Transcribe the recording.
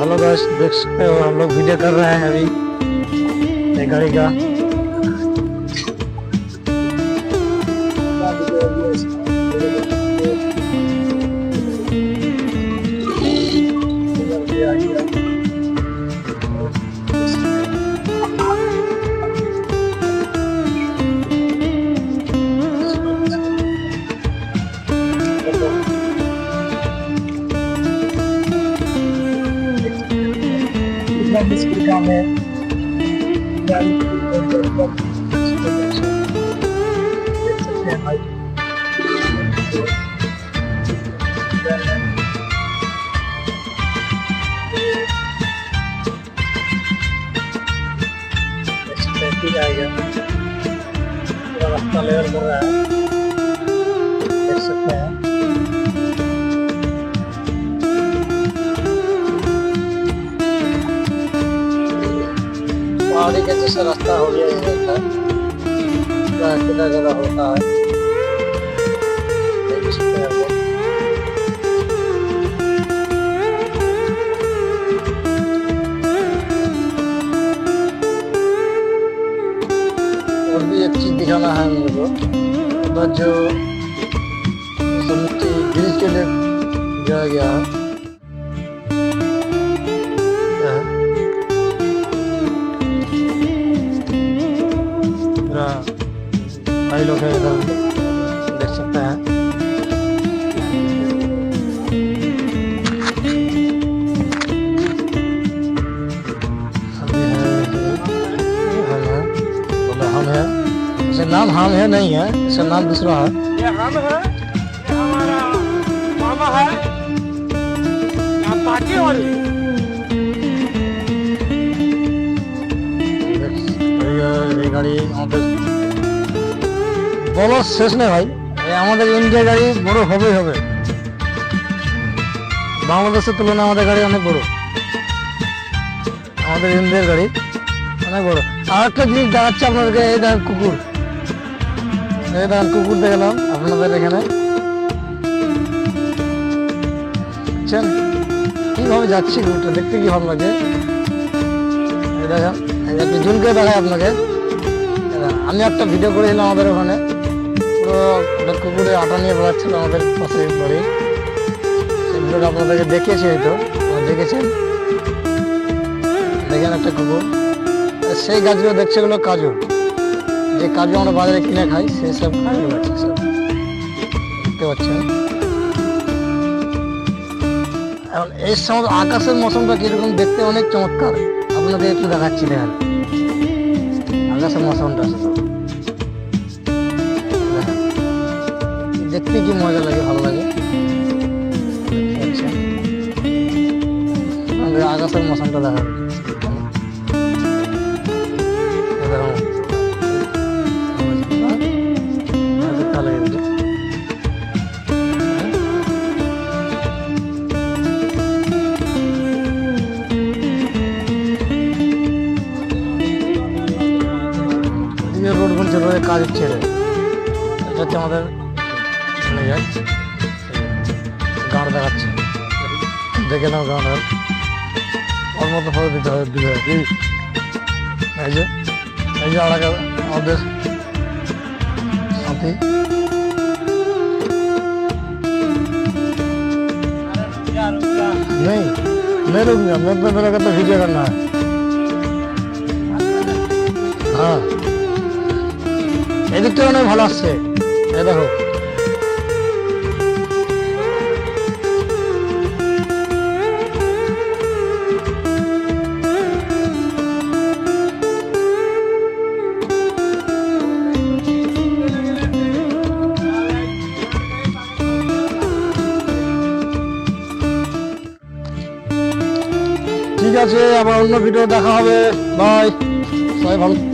Hello guys देख सकते हो हम लोग वीडियो कर रहे हैं अभी। गाड़ी का। आएगा पूरा रास्ता लेवल पहाड़ी का जैसा रास्ता हो गया है। पूरा कितना ज़्यादा होता है। देख और भी एक चीज़ दिखाना है मेरे को। जो मिट्टी ब्रिज के लिए गिराया गया है। भाई लोग हैं इधर। देख सकते हैं। नाम हाम है नहीं है इसका नाम दूसरा है। ये हम है ये हमारा मामा है। या पार्टी हो रही है गाड़ी यहाँ पे বলার শেষ নেই ভাই। আমাদের ইন্ডিয়া গাড়ি বড় হবেই হবে। বাংলাদেশের তুলনায় আমাদের গাড়ি অনেক বড়। আমাদের ইন্ডিয়ার গাড়ি অনেক বড়। আর একটা জিনিস দেখাচ্ছে আপনাদেরকে, এই দেখেন কুকুর। এই দেখেন কুকুর দেখলাম আপনাদের এখানে। বুঝছেন? কীভাবে যাচ্ছি কুকুরটা, দেখতে কি ভালো লাগে? দেখেন করে দেখাই আপনাকে। আমি একটা ভিডিও করেছিলাম আমাদের ওখানে। পুরো একটা কুকুরে আটা নিয়ে বেড়াচ্ছিল আমাদের পাশে সেই ভিডিওটা আপনাদেরকে দেখিয়েছি হয়তো দেখেছেন। দেখেন একটা কুকুর। সেই গাছগুলো দেখছে গুলো কাজু। যে কাজু আমরা বাজারে কিনে খাই সেই সব কাজু আছে সব। দেখতে পাচ্ছেন? এখন এই সময় আকাশের মৌসুমটা কীরকম দেখতে অনেক চমৎকার। আপনাদের একটু দেখাচ্ছি দেখেন। আকাশের মৌসুমটা। দেখতে কি মজা লাগে, ভালো লাগে। আচ্ছা। আকাশের মৌসুমটা দেখা রোড বলছে, রোডে কাজ হচ্ছে আমাদের চলে যায় গাঁড় দেখাচ্ছে দেখে নাও গাঁড় ওর মতো ফটো দিতে হবে দিতে হবে কি? এই যে এই যে আর এক আমাদের সাথী नहीं मैं रुक गया मैं तो मेरा कहता वीडियो करना है हाँ এদিকটা অনেক ভালো আসছে এই দেখো ঠিক আছে আবার অন্য ভিডিও দেখা হবে। বাই সবাই ভালো